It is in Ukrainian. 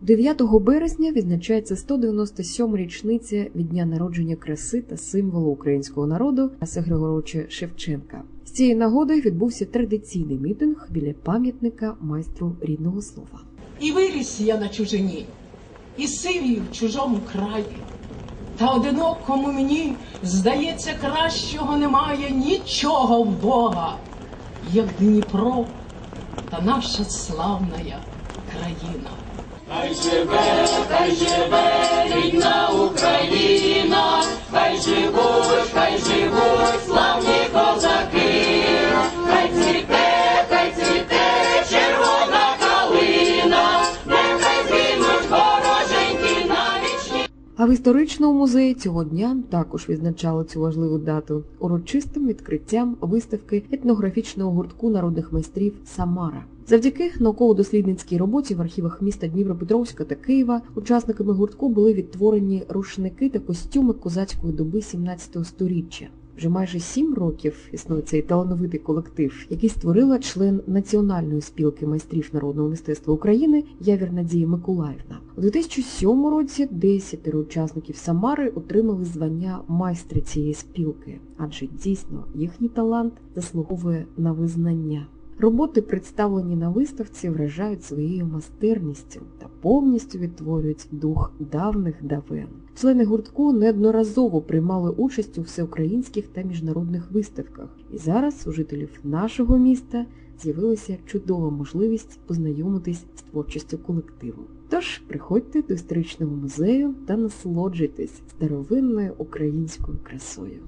9 березня відзначається 197 річниця від дня народження краси та символу українського народу Тараса Григоровича Шевченка. З цієї нагоди відбувся традиційний мітинг біля пам'ятника майстру рідного слова. І виріс я на чужині, і сивію в чужому краї. Та одинокому мені, здається, кращого немає нічого в Бога, як Дніпро та наша славна країна. I chegar, vai chegar. А в історичному музеї цього дня також відзначали цю важливу дату урочистим відкриттям виставки етнографічного гуртку народних майстрів Самара. Завдяки науково-дослідницькій роботі в архівах міста Дніпропетровська та Києва учасниками гуртку були відтворені рушники та костюми козацької доби 17 століття. Вже майже сім років існує цей талановитий колектив, який створила член Національної спілки майстрів народного мистецтва України Явір Надія Миколаївна. У 2007 році десятеро учасників Самари отримали звання майстри цієї спілки, адже дійсно їхній талант заслуговує на визнання. Роботи, представлені на виставці, вражають своєю майстерністю та повністю відтворюють дух давних давен. Члени гуртку неодноразово приймали участь у всеукраїнських та міжнародних виставках, і зараз у жителів нашого міста з'явилася чудова можливість познайомитись з творчістю колективу. Тож приходьте до історичного музею та насолоджуйтесь старовинною українською красою.